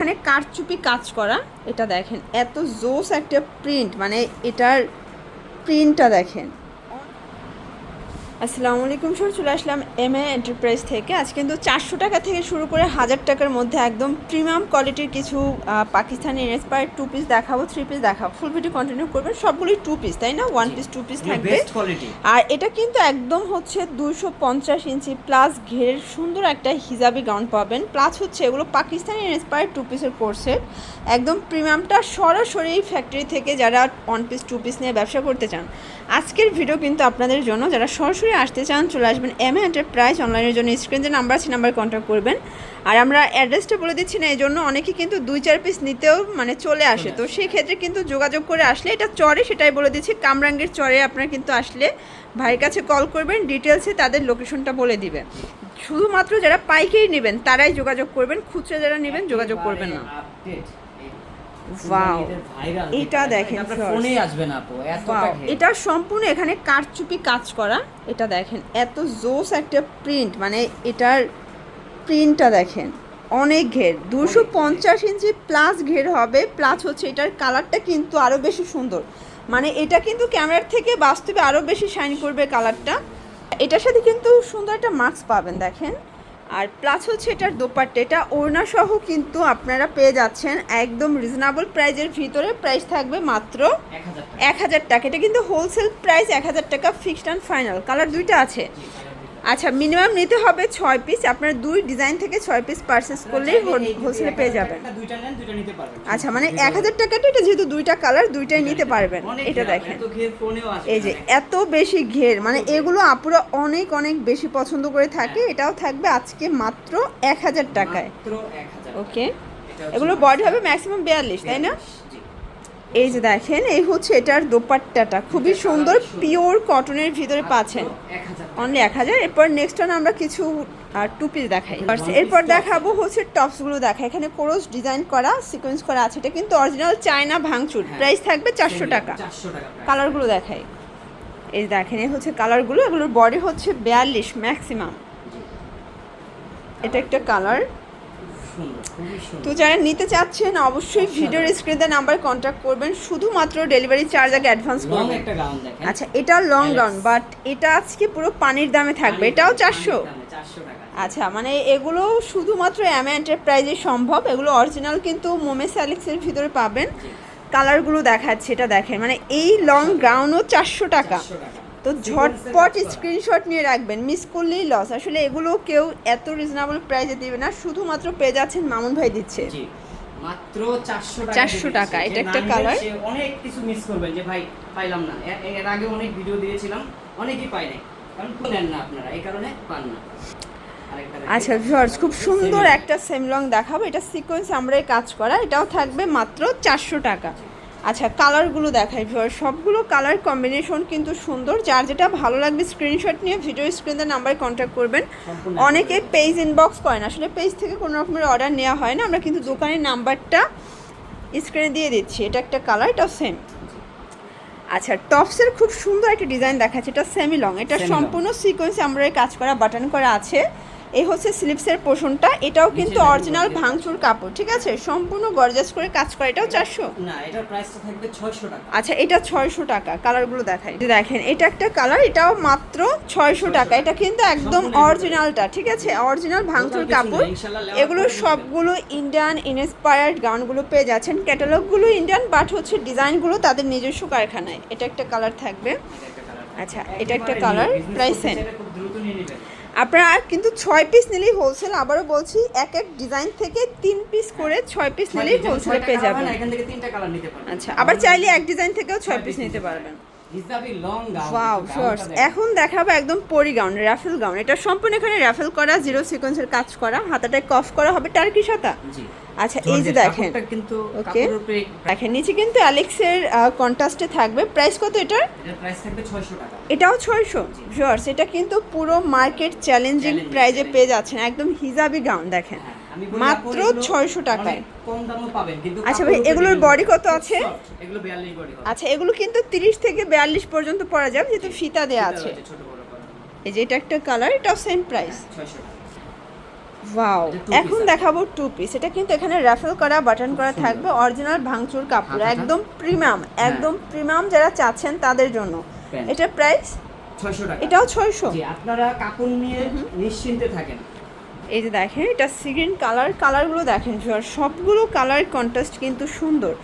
এখানে কারচুপি কাজ করা এটা দেখেন এত জোস একটা প্রিন্ট মানে এটার প্রিন্টটা দেখেন। আসসালামু আলাইকুম স্যার চলে আসলাম এম এ এন্টারপ্রাইজ থেকে। আজ কিন্তু চারশো টাকা থেকে শুরু করে হাজার টাকার মধ্যে একদম প্রিমিয়াম কোয়ালিটির কিছু পাকিস্তানি ইন্সপায়ার টু পিস দেখাবো থ্রি পিস দেখাবো। ফুল ভিডিও কন্টিনিউ করবেন সবগুলোই টু পিস তাই না? ওয়ান পিস টু পিস থাকবে। আর এটা কিন্তু একদম হচ্ছে দুশো পঞ্চাশ ইঞ্চি প্লাস ঘেরের সুন্দর একটা হিজাবি গাউন পাবেন। প্লাস হচ্ছে এগুলো পাকিস্তানি ইন্সপায়ার টু পিসের কোর্সের একদম প্রিমিয়ামটা সরাসরি ফ্যাক্টরি থেকে যারা ওয়ান পিস টু পিস নিয়ে ব্যবসা করতে চান আজকের ভিডিও কিন্তু আপনাদের জন্য যারা সরাসরি আসতে চান চলে আসবেন এম এ এন্টারপ্রাইজ অনলাইনের জন্য। স্ক্রিন যে নাম্বার আছে নাম্বার কন্ট্যাক্ট করবেন। আর আমরা অ্যাড্রেসটা বলে দিচ্ছি না এই জন্য অনেকে কিন্তু দুই চার পিস নিতেও মানে চলে আসে। তো সেই ক্ষেত্রে কিন্তু যোগাযোগ করে আসলে এটা চরে সেটাই বলে দিচ্ছি। কামরাঙ্গের চরে আপনারা কিন্তু আসলে ভাইয়ের কাছে কল করবেন ডিটেলসে তাদের লোকেশনটা বলে দিবে। শুধুমাত্র যারা পাইকারি নেবেন তারাই যোগাযোগ করবেন খুচরা যারা নেবেন যোগাযোগ করবেন না। Wow. এটা দেখেন. ফোনেই আসবে না আপু এতটা এটা সম্পূর্ণ এখানে কারচুপি কাজ করা এটা দেখেন এত জোস একটা প্রিন্ট মানে এটার প্রিন্টটা দেখেন অনেক ঘের দুশো পঞ্চাশ ইঞ্চি প্লাস ঘের হবে প্লাস হচ্ছে এটার কালারটা কিন্তু আরও বেশি সুন্দর। মানে এটা কিন্তু ক্যামেরার থেকে বাস্তবে আরও বেশি শাইন করবে কালারটা এটার সাথে কিন্তু সুন্দর একটা মাস্ক পাবেন দেখেন। আর প্লাস হচ্ছে এটার দোপাট্টা। এটা ওড়না সহ কিন্তু আপনারা পেয়ে যাচ্ছেন একদম রিজনেবল প্রাইজের ভিতরে। প্রাইস থাকবে মাত্র এক হাজার টাকা। এটা কিন্তু হোলসেল প্রাইস এক হাজার টাকা ফিক্সড অ্যান্ড ফাইনাল কালার দুইটা আছে। আচ্ছা মিনিমাম নিতে হবে ছয় পিস আপনার দুই ডিজাইন থেকে ছয় পিস পারচেস করলেই চাইলে হোলসেলে পেয়ে যাবেন। আচ্ছা মানে এক হাজার টাকাটা এটা যেহেতু দুইটা কালার দুইটাই নিতে পারবেন। এটা দেখেন। এই যে এত বেশি ঘের মানে এগুলো আপুরা অনেক অনেক বেশি পছন্দ করে থাকে। এটাও থাকবে আজকে মাত্র এক হাজার টাকায়। ওকে এগুলো বডি হবে ম্যাক্সিমাম বিয়াল্লিশ তাই না। এই যে দেখেন এই হচ্ছে এটার দোপাট্টাটা। খুবই সুন্দর পিওর কটনের ভিতরে পাচ্ছেন। মাত্র 1000 টাকা। অনলি এক হাজার। এরপর নেক্সট টাইম আমরা কিছু টু পিস দেখাই। এরপর দেখাবো হচ্ছে টপসগুলো দেখা। এখানে কোরস ডিজাইন করা সিকোয়েন্স করা আছে। এটা কিন্তু অরিজিনাল চায়না ভাঙচুর। হ্যাঁ। প্রাইস থাকবে চারশো টাকা। 400 টাকা price। কালারগুলো দেখাই। এই দেখেন এই হচ্ছে কালারগুলো এগুলোর বডি হচ্ছে বিয়াল্লিশ ম্যাক্সিমাম এটা একটা কালার তো যারা নিতে চাচ্ছেন অবশ্যই ভিডিওর স্ক্রিনে নাম্বার কন্ট্যাক্ট করবেন। শুধুমাত্র ডেলিভারি চার্জ আগে অ্যাডভান্স করবেন একটা গাউন দেখেন। আচ্ছা এটা লং। গাউন বাট এটা আজকে পুরো পানির দামে থাকবে। এটাও চারশো? 400 টাকা। আচ্ছা মানে এগুলো শুধুমাত্র অ্যামে এন্টারপ্রাইজে সম্ভব। এগুলো অরিজিনাল কিন্তু মোমেস অ্যালেক্সের ভিতরে পাবেন। কালারগুলো দেখাচ্ছে এটা দেখেন। মানে এই লং গাউনও চারশো 400 টাকা। তো ঝটপট স্ক্রিনশট নিয়ে রাখবেন মিস করলেই লস আসলে এগুলো কেউ এত রিজনেবল প্রাইসে দিবে না শুধুমাত্র পেয়ে যাচ্ছেন মামুন ভাই দিচ্ছে। জি মাত্র 400 টাকা 400 টাকা, এটা একটা কালার অনেক কিছু মিস করবেন যে ভাই পাইলাম না। এর আগে অনেক ভিডিও দিয়েছিলাম অনেকেই পাই নাই। কারণ নেন না আপনারা এই কারণে পান না। আচ্ছা ভিউয়ার্স খুব সুন্দর একটা সেম লং দেখাবো। এটা সিকোয়েন্স আমরাই কাজ করা এটাও থাকবে মাত্র চারশো টাকা। আচ্ছা কালারগুলো দেখাই ভিউয়ার্স সবগুলো কালার কম্বিনেশন কিন্তু সুন্দর। যার যেটা ভালো লাগবে স্ক্রিনশট নিয়ে ভিডিও স্ক্রিনের নাম্বারে কন্ট্যাক্ট করবেন। অনেকে পেজ ইনবক্স করেন আসলে পেজ থেকে কোনো রকমের অর্ডার নেওয়া হয় না। আমরা কিন্তু দোকানের নাম্বারটা স্ক্রিনে দিয়ে দিচ্ছি। এটা একটা কালার এটা সেম আচ্ছা টপসের খুব সুন্দর একটা ডিজাইন দেখাচ্ছে। এটা সেমি লং এটা সম্পূর্ণ সিকোয়েন্স আমরা কাজ করা বাটন করা আছে। এই হচ্ছে স্লিপসের পোষণটা এটাও কিন্তু অরিজিনাল ভাঙচুর কাপড় ঠিক আছে? সম্পূর্ণ গর্জাস করে কাজ করে এটাও চারশো? না এটার প্রাইসটা থাকবে 600 টাকা। আচ্ছা এটা ছয়শো টাকা কালারগুলো দেখাই। দেখেন এটা একটা কালার এটাও মাত্র ছয়শো টাকা। এটা কিন্তু একদম অরিজিনালটা ঠিক আছে? অরিজিনাল ভাঙচুর কাপড়। এগুলো সবগুলো ইন্ডিয়ান ইনস্পায়ার্ড গাউনগুলো পেয়ে যাচ্ছেন। ক্যাটালগুলো ইন্ডিয়ান বাট হচ্ছে ডিজাইনগুলো তাদের নিজস্ব কারখানায়। এটা একটা কালার থাকবে। আচ্ছা, এটা একটা কালার colour, new, আপনারা কিন্তু ছয় পিস নিলেই হোলসেল আবারও বলছি এক এক ডিজাইন থেকে তিন পিস করে ছয় পিস নিলেই হোলসেলে পেয়ে যাবেন। আচ্ছা আবার চাইলে এক ডিজাইন থেকেও ছয় পিস নিতে পারবেন। এখন দেখাবো একদম পরি গাউন রাফেল গাউন এটা সম্পূর্ণ এখানে রাফেল করা জিরো সিকোয়েন্সের কাজ করা। হাতাটায় কফ করা হবে টার্কি সাতা? আচ্ছা এই যে দেখেন। কিন্তু উপরে দেখেন নিচে কিন্তু অ্যালেক্সের কন্ট্রাস্টে থাকবে। প্রাইস কত এটার? এটার প্রাইস থাকবে 600 টাকা। এটাও ছয়শো? ভিউয়ার্স এটা কিন্তু পুরো মার্কেট চ্যালেঞ্জিং প্রাইজে পেয়ে যাচ্ছেন। একদম হিজাবি গাউন দেখেন। হ্যাঁ, মাত্র ছয়শো টাকায়। কম দামও পাবেন কিন্তু আচ্ছা ভাই, এগুলোর বডি কত আছে? এগুলো 42 বডি আচ্ছা এগুলো কিন্তু তিরিশ থেকে বিয়াল্লিশ পর্যন্ত পরা যাবে যেহেতু ফিতা দেওয়া আছে। এই যে এটা একটা কালার এটাও সেম প্রাইস ওয়াও এখন দেখাবো টু পিস এটা কিন্তু এখানে র্যাফেল করা বাটন করা থাকবে অরিজিনাল ভাঙচুর কাপড় একদম প্রিমিয়াম একদম প্রিমিয়াম যারা চাচ্ছেন তাদের জন্য। এটা প্রাইস ছয়শো টাকা। এটাও ছয়শো। আপনারা কাপড় নিয়ে নিশ্চিন্তে থাকেন। এই যে দেখেন এটা সিগ্রিন কালার। কালারগুলো দেখেন সবগুলো কালার কন্ট্রাস্ট কিন্তু সুন্দর।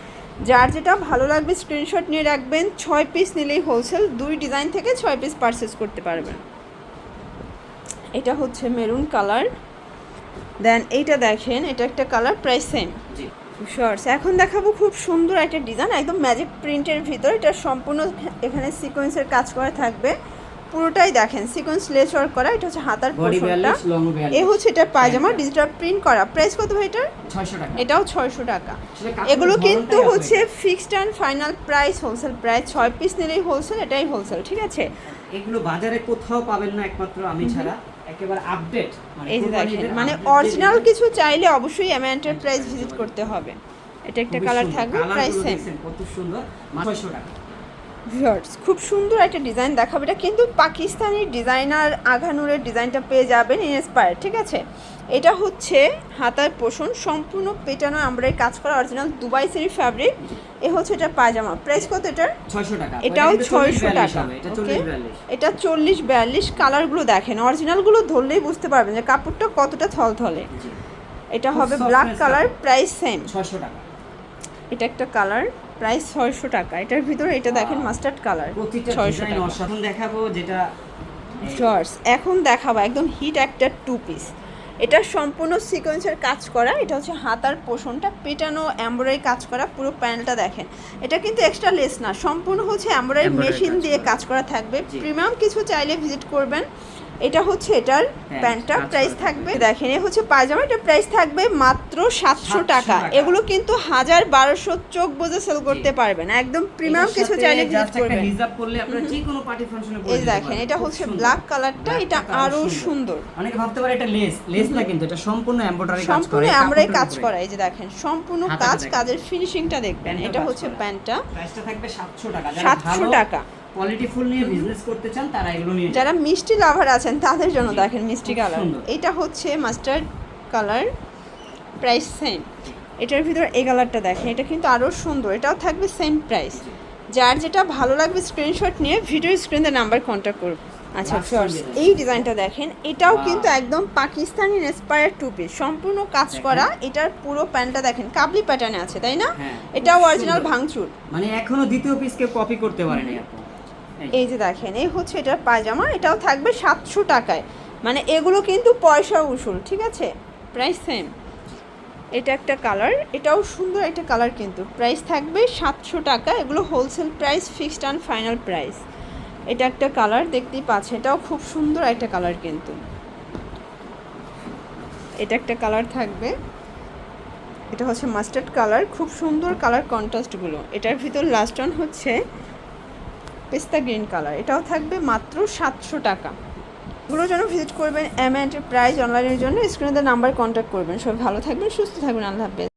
যার যেটা ভালো লাগবে স্ক্রিনশট নিয়ে রাখবেন। ছয় পিস নিলেই হোলসেল দুই ডিজাইন থেকে ছয় পিস পারচেস করতে পারবেন। এটা হচ্ছে মেরুন কালার। দেন এইটা দেখেন এটা একটা কালার প্রাইস সেম শর্টস এখন দেখাবো খুব সুন্দর একটা ডিজাইন একদম ম্যাজিক প্রিন্টের ভিতর। এটা সম্পূর্ণ এখানে সিকোয়েন্সের কাজ করা থাকবে। পুরোটাই দেখেন সিকোয়েন্স লেস ওয়ার্ক করা এটা হচ্ছে হাতার পোর্শনটা এ হচ্ছে এটা পায়জামা। ডিজিটাল প্রিন্ট করা। প্রাইস কত ভাই এটার? ছয়শো টাকা। এটাও ছয়শো টাকা। এগুলো কিন্তু হচ্ছে fixed and final price wholesale price ছয় পিস নিলেই হোলসেল এটাই হোলসেল ঠিক আছে? এগুলো বাজারে কোথাও পাবেন না একমাত্র আমি ছাড়া। একেবারে আপডেট দেখেন মানে অরিজিনাল কিছু চাইলে অবশ্যই এম এন্টারপ্রাইজ ভিজিট করতে হবে। এটা একটা কালার থাকবে প্রাইস সেম কত সুন্দর। ছয়শো টাকা। ভিউয়ার্স খুব সুন্দর একটা ডিজাইন দেখাবে এটা। কিন্তু পাকিস্তানি ডিজাইনার আঘানুরের ডিজাইনটা পেয়ে যাবেন ইনস্পায়ার ঠিক আছে? এটা হচ্ছে হাতার পোষণ সম্পূর্ণ পেটানো আমরা কাজ করা অরিজিনাল দুবাই সিরি ফ্যাব্রিক এ হচ্ছে এটা পায়জামা। প্রাইস কত এটার? ছয়শো টাকা। এটাও ছয়শো টাকা। এটা ওকে চল্লিশ বিয়াল্লিশ। এটা চল্লিশ বিয়াল্লিশ। কালারগুলো দেখেন অরিজিনালগুলো ধরলেই বুঝতে পারবেন যে কাপড়টা কতটা থলথলে। এটা হবে ব্ল্যাক কালার প্রাইস সেম ছয়শো টাকা। এটা একটা কালার প্রাইস ছয়শো টাকা। এটার ভিতরে এটা দেখেন মাস্টার্ড কালার প্রতিটা ছয়শো অসাধারণ দেখাবো যেটা জর্স এখন দেখাবো একদম হিট একটা টু পিস এটা সম্পূর্ণ সিকোয়েন্সের কাজ করা এটা হচ্ছে হাতার পোষণটা পেটানো এমব্রয়ডারি কাজ করা পুরো প্যানেলটা দেখেন। এটা কিন্তু এক্সট্রা লেস না সম্পূর্ণ হচ্ছে এমব্রয়ডারি মেশিন দিয়ে কাজ করা থাকবে। প্রিমিয়াম কিছু চাইলে ভিজিট করবেন। এটা হচ্ছে এটার Pant, প্যান্টটা প্রাইস থাকবে। দেখেন এ হচ্ছে পায়জামা এটা প্রাইস থাকবে মাত্র সাতশো 700 টাকা। এগুলো কিন্তু হাজার বারোশো চোখ বুঝে সেল করতে পারবেন। একদম প্রিমিয়াম কিছু চাইলে ভিজিট করবেন। করলে আপনারা যে কোনো পার্টি ফাংশনে এই দেখেন এটা হচ্ছে ব্ল্যাক কালারটা এটা আরও সুন্দর। অনেকে ভাবতে পারে এটা লেস লেস না কিন্তু এটা সম্পূর্ণ এমব্রয়ডারি কাজ সম্পূর্ণ আমরাই কাজ করা। এই যে দেখেন সম্পূর্ণ কাজ। কাজের ফিনিশিংটা দেখবেন। এটা হচ্ছে প্যান্টটা। প্রাইসটা থাকবে 700 টাকা। সাতশো টাকা। কোয়ালিটি ফুল নিয়ে বিজনেস করতে চান তারা এগুলো নিয়ে যারা মিষ্টি লাভার আছেন তাদের জন্য দেখেন মিষ্টি কালার এটা হচ্ছে মাস্টার্ড কালার প্রাইস সেম এটার ভিতর এই কালারটা দেখেন এটা কিন্তু আরও সুন্দর। এটাও থাকবে সেম প্রাইস যার যেটা ভালো লাগবে স্ক্রিনশট নিয়ে ভিডিও স্ক্রিনে নাম্বার কন্ট্যাক্ট করুন। আচ্ছা ফিওর্স এই ডিজাইনটা দেখেন এটাও কিন্তু একদম পাকিস্তানি ইন্সপায়ার টু পিস সম্পূর্ণ কাজ করা এটার পুরো প্যান্টটা দেখেন কাবলি প্যাটার্নে আছে তাই না? হ্যাঁ, এটাও অরিজিনাল। ভাঙচুর। মানে এখনও দ্বিতীয় পিসকে কপি করতে পারেনি আপু এই যে। দেখেন এই হচ্ছে এটার পায়জামা এটাও থাকবে সাতশো টাকায়। মানে এগুলো কিন্তু পয়সা উসুল ঠিক আছে? প্রাইস সেম এটা একটা কালার এটাও সুন্দর একটা কালার কিন্তু। প্রাইস থাকবে সাতশো টাকা এগুলো wholesale price fixed and final price এটা একটা কালার দেখতেই পাচ্ছে এটাও খুব সুন্দর একটা কালার কিন্তু। এটা একটা কালার থাকবে। এটা হচ্ছে মাস্টার্ড কালার খুব সুন্দর কালার কন্ট্রাস্টগুলো এটার ভিতর লাস্ট অন হচ্ছে পেস্তা গ্রিন কালার। এটাও থাকবে মাত্র সাতশো টাকা। এগুলোর যেন ভিজিট করবেন এম প্রাইজ অনলাইনের জন্য। স্ক্রিনে নাম্বার কন্ট্যাক্ট করবেন। সবাই ভালো থাকবেন, সুস্থ থাকবেন। আল্লাহ হাফেজ।